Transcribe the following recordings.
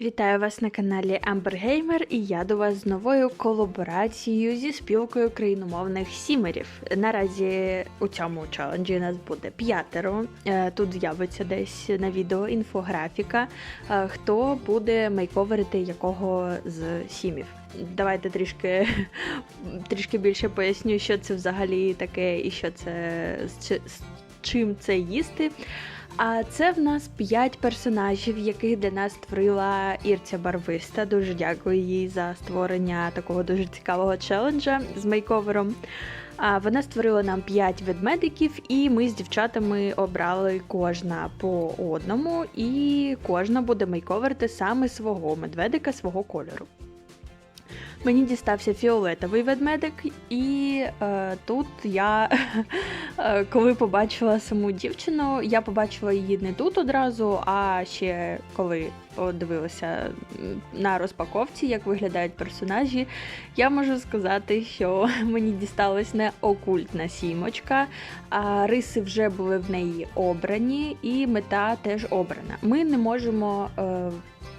Вітаю вас на каналі Amber Gamer і я до вас з новою колаборацією зі спілкою україномовних сімерів. Наразі у цьому челенджі нас буде п'ятеро. Е, Тут з'явиться десь на відео інфографіка, е, хто буде мейковерити якого з сімів. Давайте трішки, трішки більше поясню, що це взагалі таке і що це з чим це їсти. А це в нас 5 персонажів, яких для нас створила Ірця Барвиста. Дуже дякую їй за створення такого дуже цікавого челенджа з мейковером. Вона створила нам 5 ведмедиків, і ми з дівчатами обрали кожна по одному, і кожна буде мейковерти саме свого медведика, свого кольору. Мені дістався фіолетовий ведмедик, і е, тут я, е, коли побачила саму дівчину, я побачила її не тут одразу, а ще коли подивилася на розпаковці, як виглядають персонажі. Я можу сказати, що мені дісталась не окультна сімочка, а риси вже були в неї обрані, і мета теж обрана. Ми не можемо. Е,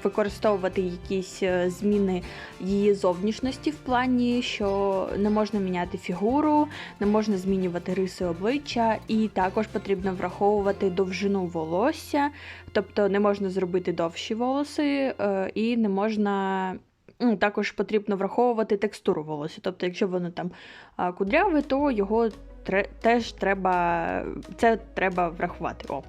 Використовувати якісь е, зміни її зовнішності в плані, що не можна міняти фігуру, не можна змінювати риси обличчя, і також потрібно враховувати довжину волосся, тобто не можна зробити довші волоси, е, і не можна. Також потрібно враховувати текстуру волосся. Тобто, якщо воно там кудряве, то його теж треба це треба врахувати. О.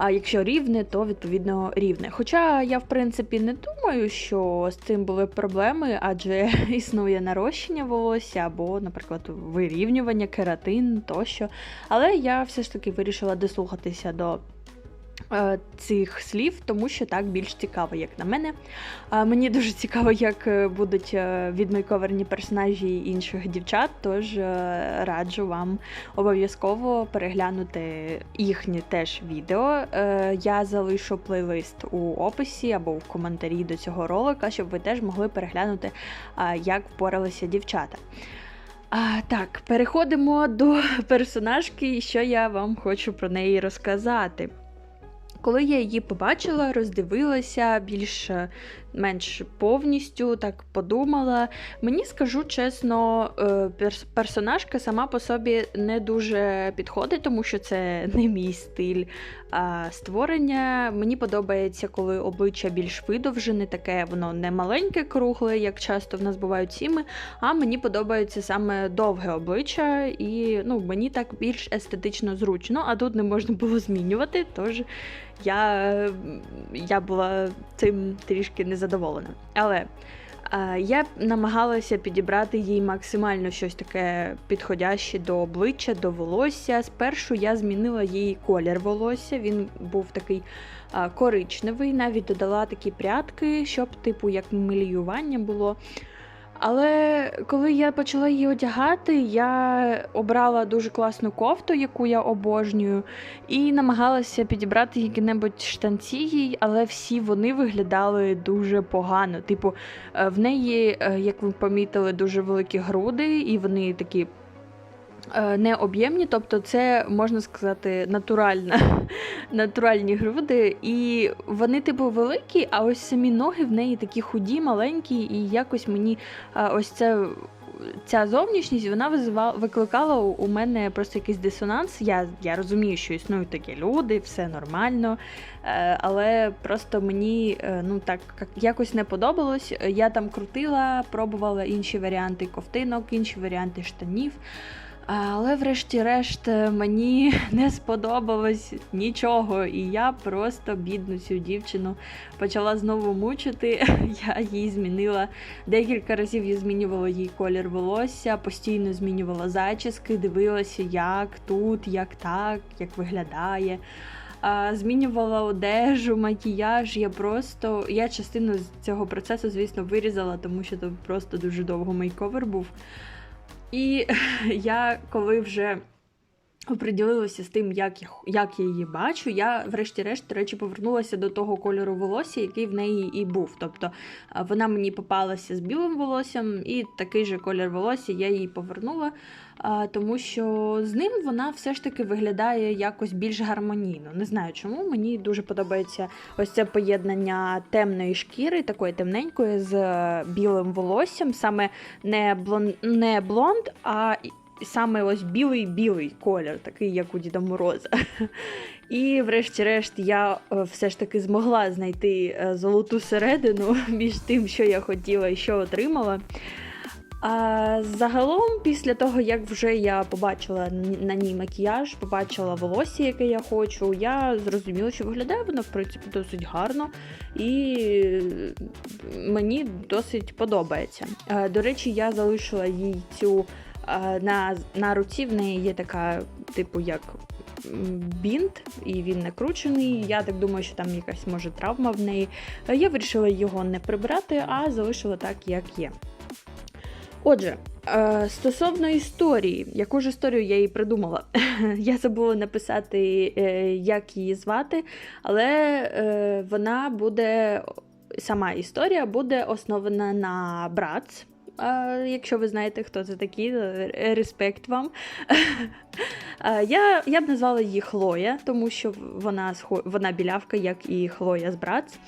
А якщо рівне, то відповідно рівне. Хоча я, в принципі, не думаю, що з цим були проблеми, адже існує нарощення волосся або, наприклад, вирівнювання, кератин тощо. Але я все ж таки вирішила дослухатися до. Е, Цих слів, тому що так більш цікаво, як на мене. Мені дуже цікаво, як е, будуть е, відмейковерні персонажі інших дівчат, тож е, раджу вам обов'язково переглянути їхнє теж відео. Е, Я залишу плейлист у описі або в коментарі до цього ролика, щоб ви теж могли переглянути, як впоралися дівчата. А, так, переходимо до персонажки, і що я вам хочу про неї розказати. Коли я її побачила, роздивилася більш е, менш повністю, так подумала. Мені скажу чесно, е, персонажка сама по собі не дуже підходить, тому що це не мій стиль а, створення. Мені подобається, коли обличчя більш видовжене, таке воно не маленьке, кругле, як часто в нас бувають сіми. А мені подобається саме довге обличчя, і ну, мені так більш естетично зручно, а тут не можна було змінювати, тож я, я була цим трішки незадоволена. Але е, я намагалася підібрати їй максимально щось таке підходяще до обличчя, до волосся. Спершу я змінила їй колір волосся, він був такий е, коричневий, навіть додала такі прядки, щоб, типу, як миліювання було. Але коли я почала її одягати, я обрала дуже класну кофту, яку я обожнюю, і намагалася підібрати які-небудь штанці їй, але всі вони виглядали дуже погано. Типу, е, в неї, е, як ви помітили, дуже великі груди, і вони такі. Е, Не об'ємні, тобто це можна сказати натуральна, натуральні груди, і вони типу великі, а ось самі ноги в неї такі худі, маленькі, і якось мені ось це. Ця зовнішність вона визивала, викликала у мене просто якийсь дисонанс. Я, я розумію, що існують такі люди, все нормально. Е, але просто мені е, ну так якось не подобалось. Я там крутила, пробувала інші варіанти ковтинок, інші варіанти штанів. Але врешті-решт е, мені не сподобалось нічого, і я просто бідну цю дівчину почала знову мучити. Я їй змінила декілька разів. Я змінювала їй колір волосся, постійно змінювала зачіски, дивилася, як тут, як так, як виглядає. Змінювала одежу, макіяж. Я просто я частину з цього процесу, звісно, вирізала, тому що це просто дуже довго мейковер був. І я коли вже оприділилася з тим, як як я її бачу, я, врешті-решт, до речі, повернулася до того кольору волосся, який в неї і був. Тобто вона мені попалася з білим волоссям, і такий же колір волосся я їй повернула, тому що з ним вона все ж таки виглядає якось більш гармонійно. Не знаю чому. Мені дуже подобається ось це поєднання темної шкіри, такої темненької, з е, білим волоссям, саме не блонд, не блонд, а саме ось білий-білий колір, такий, як у Діда Мороза. І, врешті-решт, я е, все ж таки змогла знайти е, золоту середину між тим, що я хотіла і що отримала. А загалом, після того, як вже я побачила на ній макіяж, побачила волосся, яке я хочу, я зрозуміла, що виглядає воно, в принципі, досить гарно і мені досить подобається. Е, До речі, я залишила їй цю на, на руці, в неї є така, типу, як бінт, і він накручений. Я так думаю, що там якась може травма в неї. Е, Я вирішила його не прибирати, а залишила так, як є. Отже, е, стосовно історії, яку ж історію я їй придумала? я забула написати, е, як її звати, але вона буде, сама історія буде основана на Братс. Е, Якщо ви знаєте, хто це такі, респект вам. Я, я б назвала її Хлоя, тому що вона, вона білявка, як і Хлоя з Братс.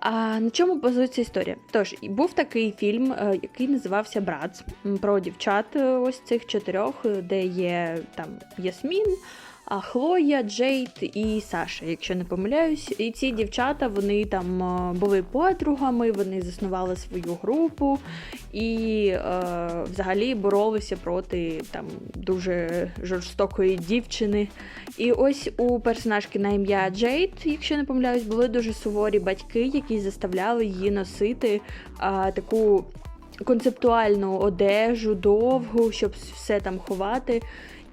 А на чому базується історія? Тож, був такий фільм, е, який називався Братс про дівчат е, ось цих чотирьох, е, де є там Ясмін, а Хлоя, Джейд і Саша, якщо не помиляюсь. І ці дівчата вони там е, були подругами, вони заснували свою групу і е, взагалі боролися проти там дуже жорстокої дівчини. І ось у персонажки на ім'я Джейд, якщо не помиляюсь, були дуже суворі батьки, які заставляли її носити а, таку концептуальну одежу, довгу, щоб все там ховати.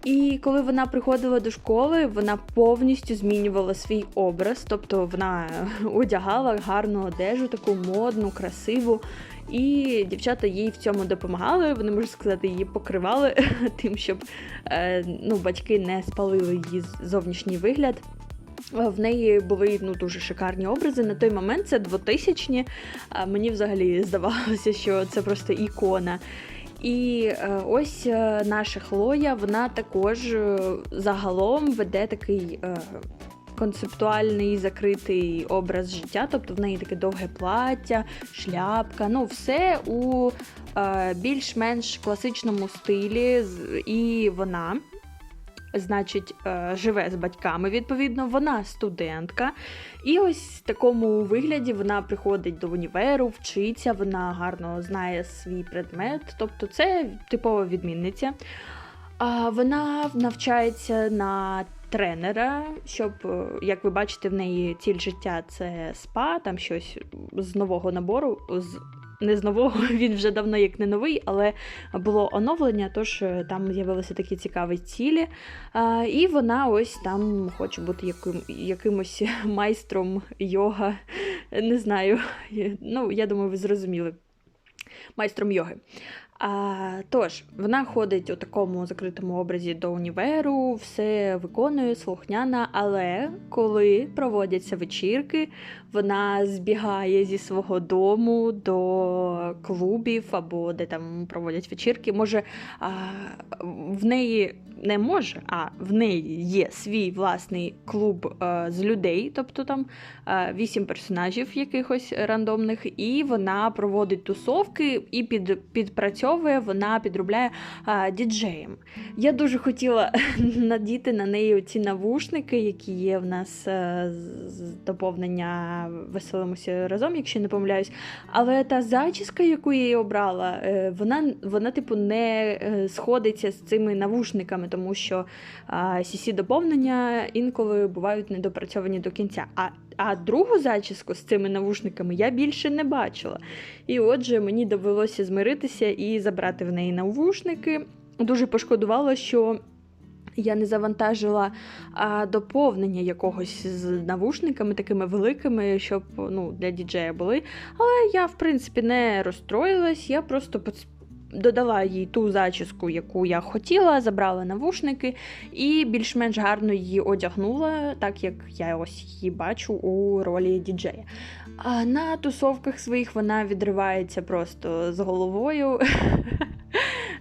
І коли вона приходила до школи, вона повністю змінювала свій образ, тобто вона одягала гарну одежу, таку модну, красиву. І дівчата їй в цьому допомагали. Вони можна сказати, її покривали тим, щоб е, ну, батьки не спалили її зовнішній вигляд. Е, В неї були ну, дуже шикарні образи. На той момент це 2000-ні. а Мені взагалі здавалося, що це просто ікона. І е, ось е, наша Хлоя, вона також е, загалом веде такий концептуальний закритий образ життя, тобто в неї таке довге плаття, шляпка, ну все у е, більш-менш класичному стилі. І вона. Значить, е, живе з батьками, відповідно, вона студентка. І ось в такому вигляді вона приходить до універу, вчиться, вона гарно знає свій предмет, тобто це типова відмінниця. Вона навчається на тренера, щоб, е, як ви бачите, в неї ціль життя це спа, там щось з нового набору. З... Не з нового, він вже давно як не новий, але було оновлення, тож е, там з'явилися такі цікаві цілі. І вона ось там хоче бути яким, якимось майстром йога. Не знаю. Ну, я думаю, ви зрозуміли. Майстром йоги. А, тож, вона ходить у такому закритому образі до універу, все виконує слухняна, але коли проводяться вечірки, вона збігає зі свого дому до клубів або де там проводять вечірки. Може, а, в неї не може, а в неї є свій власний клуб е, з людей, тобто там е, вісім персонажів якихось рандомних, і вона проводить тусовки і під, підпрацьовує, вона підробляє е, діджеєм. Я дуже хотіла надіти на неї ці навушники, які є в нас е, з доповнення веселимося разом, якщо не помиляюсь. Але та зачіска, яку я їй обрала, е, вона, вона типу, не е, сходиться з цими навушниками, тому що cc доповнення інколи бувають недопрацьовані до кінця. А, а другу зачіску з цими навушниками я більше не бачила. І отже, мені довелося змиритися і забрати в неї навушники. Дуже пошкодувала, що я не завантажила а, доповнення якогось з навушниками такими великими, щоб ну, для діджея були. Але я, в принципі, не розстроїлась, я просто додала їй ту зачіску, яку я хотіла, забрала навушники і більш-менш гарно її одягнула, так як я ось її бачу у ролі діджея. А на тусовках своїх вона відривається просто з головою.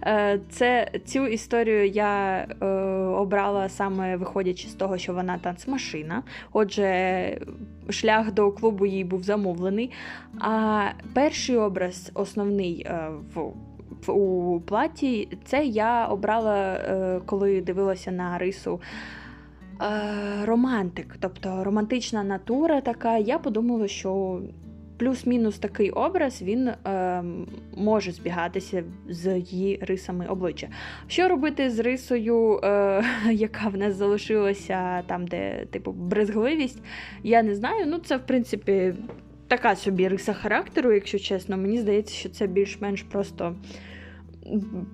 Е, Це цю історію я е, обрала саме виходячи з того, що вона танцмашина. Отже, шлях до клубу їй був замовлений. А перший образ, основний е, в, в у платі, це я обрала, е, коли дивилася на рису. Е, романтик, тобто романтична натура така. Я подумала, що плюс-мінус такий образ він е, може збігатися з її рисами обличчя. Що робити з рисою, е, яка в нас залишилася там, де типу брезгливість, я не знаю. Ну, це в принципі. Така собі риса характеру, якщо чесно, мені здається, що це більш-менш просто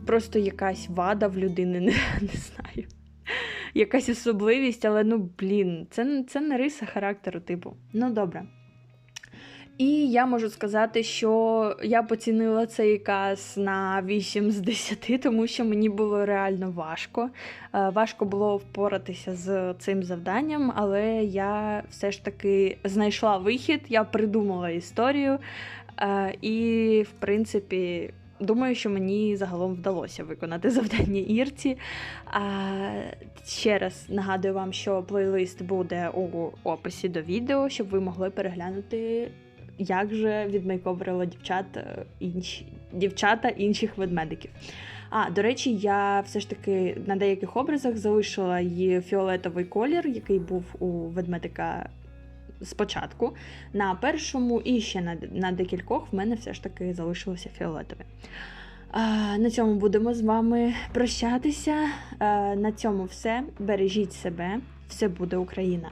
просто якась вада в людини, не, не знаю. Якась особливість, але ну блін, це, це не риса характеру, типу. Ну добре. І я можу сказати, що я поцінила цей каз на 8 з 10, тому що мені було реально важко. Е, Важко було впоратися з цим завданням, але я все ж таки знайшла вихід, я придумала історію. е, І, в принципі, думаю, що мені загалом вдалося виконати завдання Ірці. А, ще раз нагадую вам, що плейлист буде у описі до відео, щоб ви могли переглянути як же відмейковерила дівчат е, інші, дівчата інших ведмедиків. А, до речі, я все ж таки на деяких образах залишила її фіолетовий колір, який був у ведмедика спочатку. На першому і ще на, на декількох в мене все ж таки залишилося фіолетове. На цьому будемо з вами прощатися. На цьому все. Бережіть себе, все буде Україна!